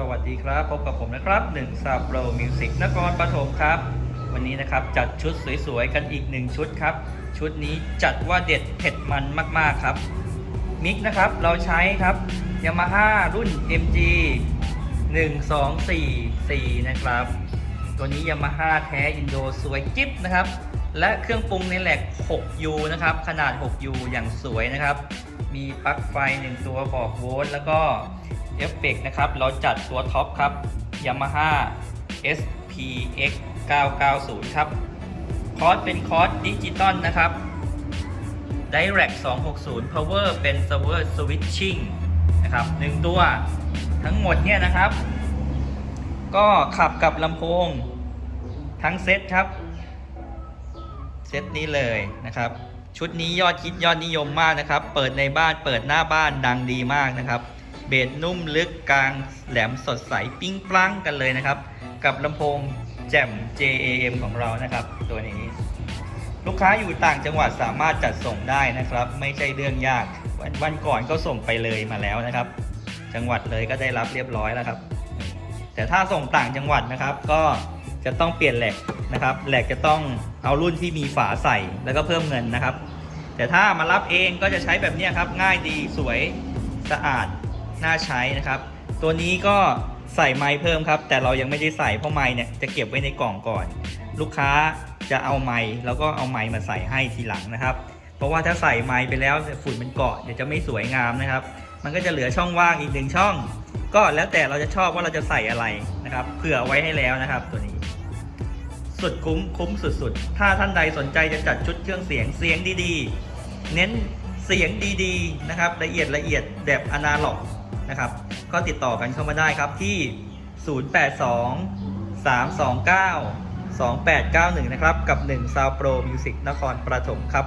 สวัสดีครับ พบกับผมนะครับหนึ่งซาโปรมิวสิกนครปฐมครับ วันนี้นะครับจัดชุดสวยๆ กันอีกหนึ่งชุดครับ ชุดนี้จัดว่าเด็ดเผ็ดมันมากๆครับ มิกนะครับเราใช้ครับ Yamaha รุ่น MG 1244 นะครับ ตัวนี้ Yamaha แท้อินโดสวยจิ๊บนะครับ และเครื่องปรุงในแหลก 6U นะครับ ขนาด 6U อย่างสวยนะครับ มีปลั๊กไฟ 1 ตัวบอกโวลต์แล้วก็ เอฟเฟกต์นะครับ เราจัดตัวท็อปครับ Yamaha SPX 990 ครับ คอร์สเป็นคอร์สดิจิตอลนะครับ Direct 260 Power เป็น Server Switching นะครับหนึ่งตัวทั้งหมดเนี่ยนะครับ ก็ขับกับลำโพงทั้งเซตครับ เซตนี้เลยนะครับ ชุดนี้ยอดคิดยอดนิยมมากนะครับ เปิดในบ้านเปิดหน้าบ้านดังดีมากนะครับ เบสนุ่มลึกกลางแหลมสดใสปิ้งปลั้งกันเลยนะครับ กับลำโพงแจ่ม JAM ของเรานะครับ ตัวนี้ ลูกค้าอยู่ต่างจังหวัดสามารถจัดส่งได้นะครับ ไม่ใช่เรื่องยากวันวันก่อนก็ส่งไปเลยมาแล้วนะครับ จังหวัดเลยก็ได้รับเรียบร้อยแล้วครับ แต่ถ้าส่งต่างจังหวัดนะครับ ก็จะต้องเปลี่ยนแหลกนะครับแหลกจะต้องเอารุ่นที่มีฝาใส่แล้วก็เพิ่มเงินนะครับ แต่ถ้ามารับเองก็จะใช้แบบนี้ครับง่ายดีสวยสะอาด น่าใช้นะครับ ตัวนี้ก็ใส่ไม้เพิ่มครับ แต่เรายังไม่ได้ใส่เพราะไม้เนี่ยจะเก็บไว้ในกล่องก่อน ลูกค้าจะเอาไม้แล้วก็เอาไม้มาใส่ให้ทีหลังนะครับ เพราะว่าถ้าใส่ไม้ไปแล้วฝุ่นมันเกาะเดี๋ยวจะไม่สวยงามนะครับ มันก็จะเหลือช่องว่างอีกหนึ่งช่อง ก็แล้วแต่เราจะชอบว่าเราจะใส่อะไรนะครับเผื่อไว้ให้แล้วนะครับ ตัวนี้ สุดคุ้มคุ้มสุดๆ ถ้าท่านใดสนใจจะจัดชุดเครื่องเสียงเสียงดีๆ เน้นเสียงดีๆนะครับละเอียดละเอียดแบบอนาล็อก นะครับ ก็ติดต่อกันเข้ามาได้ครับที่ 082 329 2891 นะครับ กับ1 Sound Pro Music นครปฐมครับ